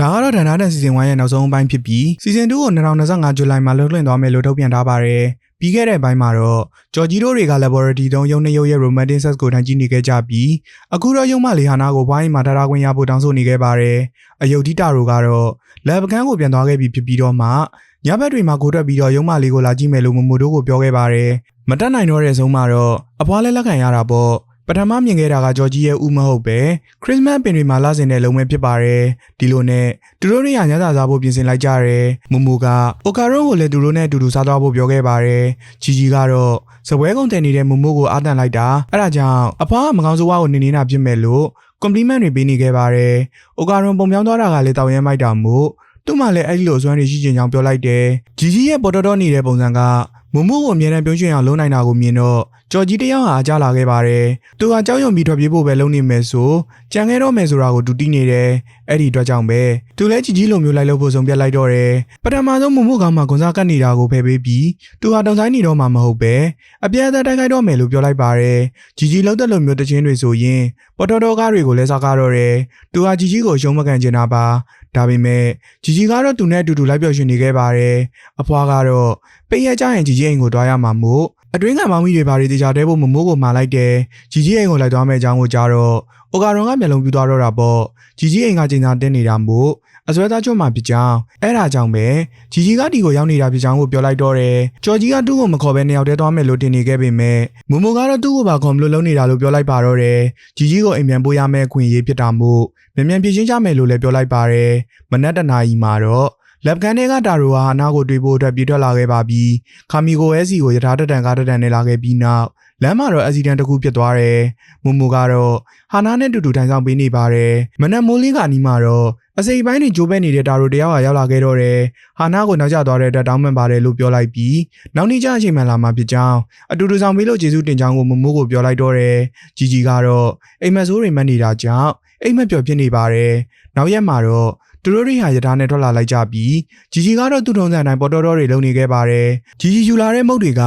ဒါကတော့ဒန်နာတဲ့စီဇန်1ရဲ့နောက်ဆုံးအပိုင်းဖြစ်ပြီးစီဇန်2ကို2025ဇူလိုင်မှာလွှင့်လွှင့်သွားမယ်လို့ထုတ်ပြန်ထားပါတယ်။ပြီးခဲ့တဲ့ဘိုင်းမှာတော့ဂျော်ဂျီတို့တွေက laboratory တုံးရုံနှစ်ရုပ်ရဲ့ romantic sex ကိုထန်ကြည့်နေခဲ့ကြပြီးအခုတော့ရုံမလေးဟာနာကိုဘိုင်းမှာထားထားခွင့်ရဖို့တောင်းဆိုနေခဲ့ပါတယ်။အယုတ်တိတာတို့ကတော့ lab ကန်းကိုပြန်သွားခဲ့ပြီးဖြစ်ပြီးတော့မှညဘက်တွေမှာကိုတက်ပြီးတော့ရုံမလေးကိုလာကြည့်မယ်လို့မမိုတို့ကိုပြောခဲ့ပါတယ်။မတက်နိုင်တော့တဲ့ဆုံးမှာတော့အဖွားလည်းလက်ခံရတာပေါ့။ ပထမမြင်ခဲ့တာကဂျော်ဂျီရဲ့ဥမဟုတ်ပဲခရစ်စမတ်ပင်တွေမှာလာစင်တဲ့လုံမဲဖြစ်ပါတယ်ဒီလိုနဲ့သူတို့တွေရညစာစားဖို့ပြင်ဆင်လိုက်ကြတယ်မူမူကအိုကာရွန်ကိုလည်းသူတို့နဲ့အတူတူစားသွားဖို့ပြောခဲ့ပါတယ်ဂျီဂျီကတော့စပွဲကုန်တင်နေတဲ့မူမူကိုအာတန်လိုက်တာအဲ့ဒါကြောင့်အဖွားကမကောင်းဆိုးဝါးကိုနေနေတာဖြစ်မဲ့လို့ compliment တွေပေးနေခဲ့ပါတယ်အိုကာရွန်ပုံပြောင်းသွားတာကလည်းတောင်းရဲမိုက်တာမို့သူ့မှလည်းအဲ့ဒီလိုအစွမ်းတွေရှိချင်ကြောင်းပြောလိုက်တယ်ဂျီဂျီရဲ့ပေါ်တော်တော်နေတဲ့ပုံစံကမူမူကိုအမြဲတမ်းပြုံးရွှင်အောင်လုပ်နိုင်တာကိုမြင်တော့ ကြော်ကြီးတယောက်ဟာကြားလာခဲ့ပါတယ်။သူဟာကြောက်ရွံ့ပြီးထွက်ပြေးဖို့ပဲလုပ်နေမယ်ဆိုကြံခဲ့တော့မယ်ဆိုတာကိုတူတီးနေတယ်။အဲ့ဒီအတွက်ကြောင့်ပဲသူလည်းကြီးကြီးလိုမျိုးလိုက်လို့ပုံစံပြတ်လိုက်တော့တယ်။ပထမဆုံးမမှုကောင်မှဂွန်စားကတ်နေတာကိုဖယ်ပေးပြီးသူဟာတောင်ဆိုင်နေတော့မှမဟုတ်ပဲအပြတ်သားတိုက်ခိုက်တော့မယ်လို့ပြောလိုက်ပါတယ်။ကြီးကြီးလောက်တဲ့လိုမျိုးတခြင်းတွေဆိုရင်ပေါ်တော်တော်ကားတွေကိုလဲစားကားတော့တယ်။သူဟာကြီးကြီးကိုရုံးမကန်ချင်တာပါ။ဒါပေမဲ့ကြီးကြီးကတော့သူနဲ့အတူတူလိုက်ပျော်ရှင်နေခဲ့ပါတယ်။အဖွားကတော့ပိတ်ရကြရင်ကြီးကြီးအိမ်ကိုတွားရမှာမို့ အတွင်းကမောင်မီတွေဘာတွေတေချာတဲဖို့မမိုးကိုမာလိုက်တယ်ဂျီဂျီအိမ်ကိုလိုက်သွားမယ့်အကြောင်းကိုကြားတော့အိုကာရွန်ကမျက်လုံးပြူသွားတော့တာပေါ့ဂျီဂျီအိမ်ကချိန်သာတင်းနေတာမို့အစွဲသားကျွတ်မှပြကြောင်းအဲ့ဒါကြောင့်ပဲဂျီဂျီကဒီကိုရောက်နေတာပြကြောင်းကိုပြောလိုက်တော့တယ်ကျော်ကြီးကသူ့ကိုမခေါ်ဘဲနှစ်ယောက်တည်းသွားမယ်လို့တင်နေခဲ့ပေမဲ့မူမိုကတော့သူ့ကိုပါခေါ်မလို့လုပ်နေတာလို့ပြောလိုက်ပါတော့တယ်ဂျီဂျီကိုအိမ်ပြန်ပို့ရမယ့်အခွင့်အရေးဖြစ်တာမို့မြန်မြန်ပြင်ချင်းကြမယ်လို့လည်းပြောလိုက်ပါတယ်မနက်တနာကြီးမှာတော့ လက်ကန်တွေကတာရိုဟာအနာကိုတွေးဖို့အတွက်ပြေးထွက်လာခဲ့ပါပြီ။ခါမီကိုအဲစီကိုယထာတတန်ကားတတန်နဲ့လာခဲ့ပြီးနောက်လမ်းမှာတော့အက်ဆီဒန့်တစ်ခုဖြစ်သွားတယ်။မူမူကတော့ဟာနာနဲ့တူတူထိုင်ဆောင်ပေးနေပါတယ်။မနက်မိုးလင်းကနီးမှာတော့အစိပ်ပိုင်းတွေဂျိုးပဲနေတဲ့တာရိုတယောက်ဟာရောက်လာခဲ့တော့တယ်။ဟာနာကိုနောက်ကျသွားတဲ့အတွက်တောင်းပန်ပါတယ်လို့ပြောလိုက်ပြီးနောက်နေ့ကျအချိန်မှလာမှဖြစ်ကြောင်းအတူတူဆောင်ပေးလို့ကျေးဇူးတင်ကြောင်းကိုမမိုးကိုပြောလိုက်တော့တယ်။ဂျီဂျီကတော့အိမ်မက်ဆိုးတွေမှတ်နေတာကြောင့်အိမ်မက်ပျော်ဖြစ်နေပါတယ်။နောက်ရက်မှာတော့ သူတို့တွေဟာရထားနဲ့ထွက်လာလိုက်ကြပြီးဂျီဂျီကတော့သူ့ထုံးစံတိုင်းပေါ်တော်တော်တွေလုံနေခဲ့ပါတယ်။ဂျီဂျီယူလာတဲ့မုတ်တွေက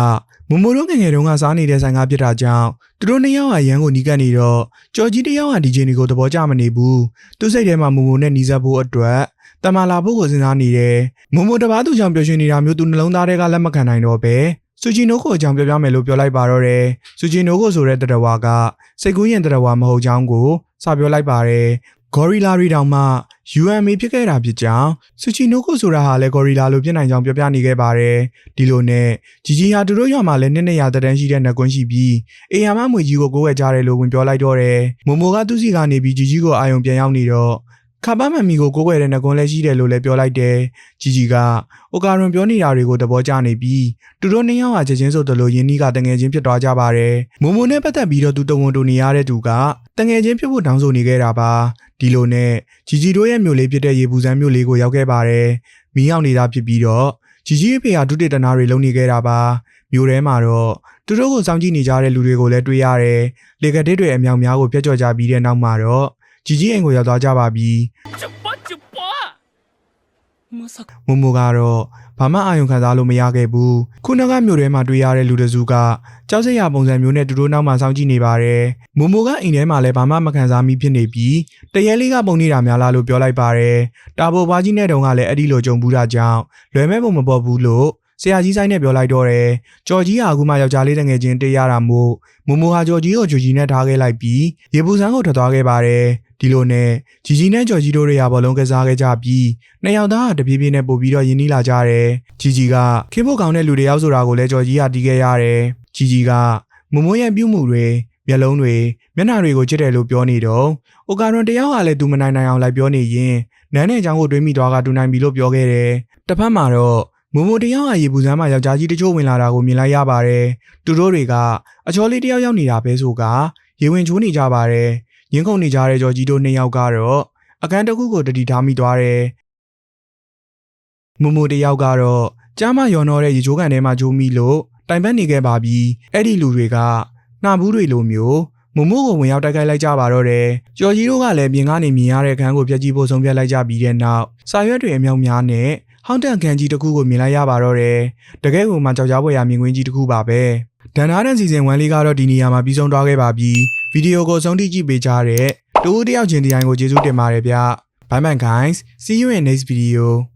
မမိုးတို့ငယ်ငယ်တုန်းကစားနေတဲ့ဆိုင်ကားဖြစ်တာကြောင့်သူတို့နှစ်ယောက်ဟာရန်ကိုနီးကပ်နေတော့ကြော်ကြီးတစ်ယောက်ဟာဒီဂျင်တွေကိုသဘောကျမနေဘူးသူစိတ်ထဲမှာမမိုးနဲ့နီးစပ်ဖို့အတွက်တမလာဖို့ကိုစဉ်းစားနေတယ်မမိုးတပားသူကြောင့်ပျော်ရွှင်နေတာမျိုးသူနှလုံးသားထဲကလက်မခံနိုင်တော့ပဲစူဂျီနိုကိုအကြောင်းပြောပြမယ်လို့ပြောလိုက်ပါတော့တယ်စူဂျီနိုကိုဆိုတဲ့တရဝါကစိတ်ကူးရင်တရဝါမဟုတ်ကြောင်းကိုစပြောလိုက်ပါတယ် ဂေါ်ရီလာရီတောင်မှ UMA ဖြစ်ခဲ့တာဖြစ်ကြောင်းစူချီနိုကိုဆိုတာဟာလည်းဂေါ်ရီလာလိုဖြစ်နိုင်ကြောင်းပြောပြနေခဲ့ပါတယ်ဒီလိုနဲ့ဂျီဂျီဟာသူတို့ရွာမှာလည်းနှစ်နှစ်ရာတန်းရှိတဲ့နှကွန်းရှိပြီးအေယာမမွေကြီးကိုကိုးဝဲကြတယ်လို့ဝင်ပြောလိုက်တော့တယ်မိုမိုကသူ့စီကနေပြီးဂျီဂျီကိုအာယုံပြန်ရောက်နေတော့ ခါပမမီကိုကိုးကွယ်တဲ့နှကွန်းလည်းရှိတယ်လို့လည်းပြောလိုက်တယ်ဂျီဂျီကအိုကာရွန်ပြောနေတာတွေကိုသဘောကျနေပြီးသူတို့နှစ်ယောက်ဟာချက်ချင်းဆိုသလိုယင်းနီးကတငယ်ချင်းဖြစ်သွားကြပါတယ်မိုမိုနဲ့ပတ်သက်ပြီးတော့သူတဝန်တူနေရတဲ့သူကတငယ်ချင်းဖြစ်ဖို့တောင်းဆိုနေခဲ့တာပါဒီလိုနဲ့ဂျီဂျီတို့ရဲ့မြို့လေးဖြစ်တဲ့ရေပူစမ်းမြို့လေးကိုရောက်ခဲ့ပါတယ်မီးရောက်နေတာဖြစ်ပြီးတော့ဂျီဂျီအဖေဟာဒုတိယတနာတွေလုံနေခဲ့တာပါမြို့ထဲမှာတော့သူတို့ကိုစောင့်ကြည့်နေကြတဲ့လူတွေကိုလည်းတွေ့ရတယ်လေကတစ်တွေအမြောင်များကိုဖျက်ချော်ကြပြီးတဲ့နောက်မှာတော့ ဂျီဂျီအိမ်ကိုရောက်သွားကြပါပြီမမကတော့ဘာမှအာရုံခံစားလို့မရခဲ့ဘူးခုနကမြို့ထဲမှာတွေ့ရတဲ့လူတစုကကြောက်စရာပုံစံမျိုးနဲ့သူတို့နောက်မှာစောင့်ကြည့်နေပါတယ်မမကအိမ်ထဲမှာလည်းဘာမှမခံစားမိဖြစ်နေပြီးတရဲလေးကပုံနေတာများလားလို့ပြောလိုက်ပါတယ်တာဘိုဘွားကြီးနဲ့တုံးကလည်းအဲ့ဒီလိုကြုံဘူးတာကြောင့်လွယ်မဲ့ပုံမပေါ်ဘူးလို့ ဆရာကြီးဆိုင်နဲ့ပြောလိုက်တော့တယ်ကြော်ကြီးဟာအခုမှယောက်ျားလေးတငယ်ချင်းတေးရတာမို့မမိုဟာကြော်ကြီးကိုဂျူကြီးနဲ့ထားခဲ့လိုက်ပြီးရေပူစမ်းကိုထွက်သွားခဲ့ပါတယ်ဒီလိုနဲ့ဂျီဂျီနဲ့ကြော်ကြီးတို့တွေဟာဘောလုံးကစားခဲ့ကြပြီးနှစ်ယောက်သားဟာတပြေးပြေးနဲ့ပို့ပြီးတော့ယဉ်နီးလာကြတယ်ဂျီဂျီကခင်းဖို့ကောင်းတဲ့လူတွေရောက်ဆိုတာကိုလည်းကြော်ကြီးကတီးခဲ့ရတယ်ဂျီဂျီကမမိုရဲ့ပြုမှုတွေမျက်လုံးတွေမျက်နှာတွေကိုချစ်တယ်လို့ပြောနေတော့အိုကာရွန်တယောက်ကလည်းသူမနိုင်နိုင်အောင်လိုက်ပြောနေရင်နန်းနဲ့အချောင်းကိုတွေးမိသွားကတူနိုင်ပြီလို့ပြောခဲ့တယ်တစ်ဖက်မှာတော့ မမိုတယောက်ကရေပူစမ်းမှာယောက်ျားကြီးတချို့ဝင်လာတာကိုမြင်လိုက်ရပါတယ်သူတို့တွေကအချောလေးတယောက်ရောက်နေတာပဲဆိုကရေဝင်ချိုးနေကြပါတယ်ရင်းခုန်နေကြတဲ့ကြော်ကြီးတို့နှစ်ယောက်ကတော့အခန်းတစ်ခုကိုတတိထားမိသွားတယ်မမိုတယောက်ကတော့ကြားမယော်တော့တဲ့ရေချိုးကန်ထဲမှာဂျိုးမိလို့တိုင်ပတ်နေခဲ့ပါပြီအဲ့ဒီလူတွေကနှာဘူးတွေလိုမျိုးမမိုကိုဝင်ရောက်တိုက်ခိုက်လိုက်ကြပါတော့တယ်။ကျော်ကြီးတို့ကလည်းပြင်ကနေမြင်ရတဲ့ခန်းကိုဖျက်ဆီးဖို့ဆုံးဖြတ်လိုက်ကြပြီးတဲ့နောက်စာရွက်တွေအမြောက်များနဲ့ ဟောင်းတန်ခန်းကြီးတစ်ခုကိုမြင်လိုက်ရပါတော့တယ်။တကယ်ကိုမှကြောက်ကြားဖွယ်ရာမြင်ကွင်းကြီးတစ်ခုပါပဲ။ဒန်နာဒန်စီဇန်1လေးကတော့ဒီနေရာမှာပြီးဆုံးသွားခဲ့ပါပြီ။ဗီဒီယိုကိုဆုံးထိကြည့်ပေးကြတဲ့တူဦးတယောက်ချင်းတရားကိုကျေးဇူးတင်ပါတယ်ဗျ။ bye bye guys see you in next video